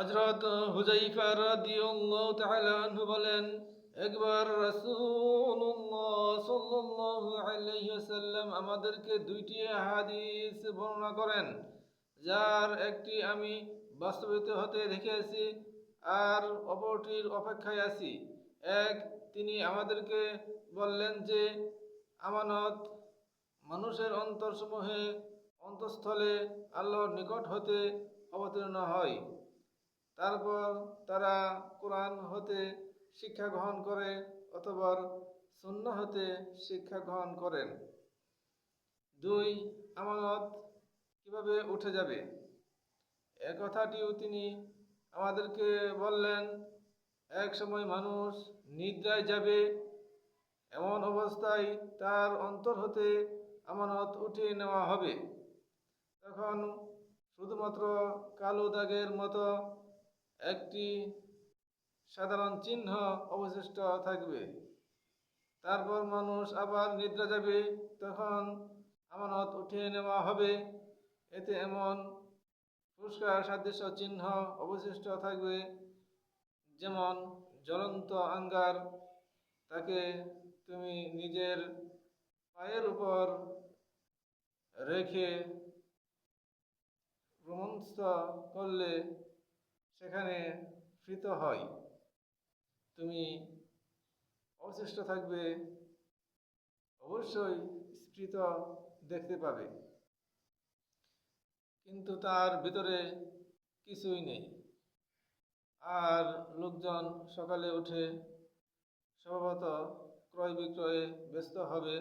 হজরত হুজাইফা রাদিয়াল্লাহু বলেন, একবার রাসূলুল্লাহ সাল্লাল্লাহু আলাইহি ওয়াসাল্লাম আমাদেরকে দুইটি হাদিস বর্ণনা করেন, যার একটি আমি বাস্তবিত হতে দেখেছি আর অপরটির অপেক্ষায় আছি। এক, তিনি আমাদেরকে বললেন যে, আমানত মানুষের অন্তরসমূহে, অন্তঃস্থলে আল্লাহর নিকট হতে অবতীর্ণ হয়। তারপর তারা কোরআন হতে শিক্ষা গ্রহণ করে অথবা শূন্য হতে শিক্ষা গ্রহণ করেন। দুই, আমানত কীভাবে উঠে যাবে? এ কথাটিও তিনি আমাদেরকে বললেন, এক সময় মানুষ নিদ্রায় যাবে, এমন অবস্থায় তার অন্তর হতে আমানত উঠিয়ে নেওয়া হবে। তখন শুধুমাত্র কালো দাগের মতো একটি সাধারণ চিহ্ন অবশিষ্ট থাকবে। তারপর মানুষ আবার নিদ্রা যাবে, তখন আমানত উঠিয়ে নেওয়া হবে। এতে এমন পুরস্কার সাদৃশ্য চিহ্ন অবশিষ্ট থাকবে, যেমন জ্বলন্ত আঙ্গার। তাকে তুমি নিজের পায়ের উপর রেখে ভ্রমণস্থ করলে সেখানে ফৃত হয়। তুমি অবশিষ্ট থাকবে, অবশ্যই স্ফীত দেখতে পাবে। কিন্তু তার ভিতরে কিছুই নেই। আর লোকজন সকালে উঠে স্বভাবত ক্রয় বিক্রয়ে ব্যস্ত হবে,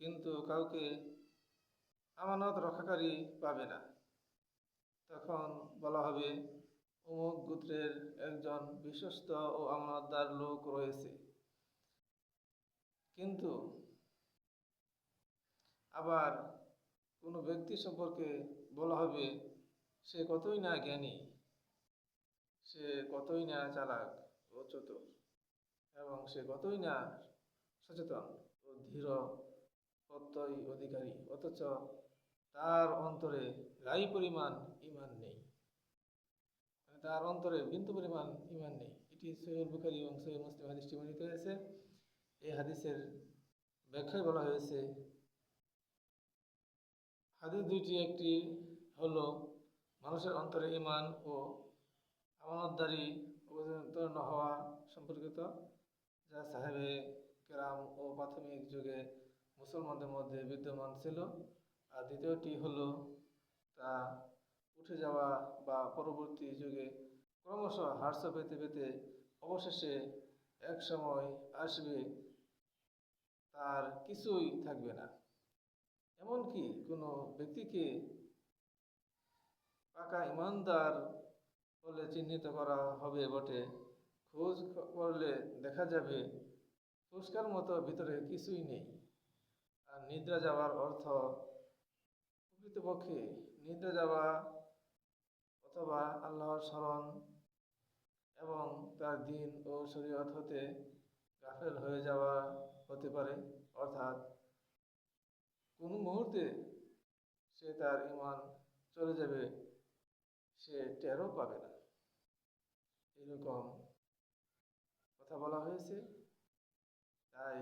কিন্তু কাউকে আমানত রক্ষাকারী পাবে না। তখন বলা হবে অমুক গোত্রের একজন বিশ্বস্ত ও আমানতদার লোক রয়েছে। কিন্তু আবার কোনো ব্যক্তি সম্পর্কে বলা হবে, সে কতই না জ্ঞানী, সে কতই না চালাক ও চতুর, এবং সে কতই না সচেতন ও ধীর প্রত্যয় অধিকারী, অথচ তার অন্তরে রাই পরিমাণ ইমান নেই। তার অন্তরে বিন্দু পরিমাণ ইমান নেই। এটি সৈয়দ বুখারি এবং সৈয়দ মুসলিম হাদিসটি বর্ণিত হয়েছে। এই হাদিসের ব্যাখ্যায় বলা হয়েছে, হাদিস দুইটি, একটি হলো মানুষের অন্তরে ইমান ও আমানতদারি অবতীর্ণ হওয়া সম্পর্কিত, যা সাহেবে কেরাম ও প্রাথমিক যুগে মুসলমানদের মধ্যে বিদ্যমান ছিল। আর দ্বিতীয়টি হলো তা উঠে যাওয়া বা পরবর্তী যুগে ক্রমশ হ্রাস পেতে পেতে অবশেষে এক সময় আসবে, তার কিছুই থাকবে না। এমনকি কোনো ব্যক্তিকে পাকা ইমানদার বলে চিহ্নিত করা হবে বটে। খোঁজ করলে দেখা যাবে, ফুসকার মতো ভিতরে কিছুই নেই। আর নিদ্রা যাওয়ার অর্থ প্রকৃতপক্ষে নিদ্রা যাওয়া অথবা আল্লাহর স্মরণ এবং তার দিন ও শরীয়ত হতে গাফেল হয়ে যাওয়া হতে পারে, অর্থাৎ কোনো মুহূর্তে সে তার ইমান চলে যাবে, সে টেরও পাবে না। এরকম কথা বলা হয়েছে। তাই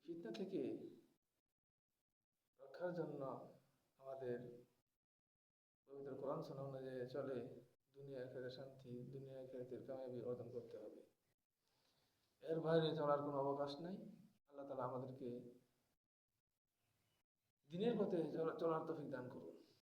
ফিতনা থেকে রক্ষার জন্য আমাদের পবিত্র কোরআন শোনা অনুযায়ী চলে, দুনিয়া খেতে শান্তি, দুনিয়া খেতের কামাবি অর্জন করতে হবে। এর বাইরে চলার কোনো অবকাশ নাই। আল্লাহ তালা আমাদেরকে দিনের পথে চলার তফিক দান করুন।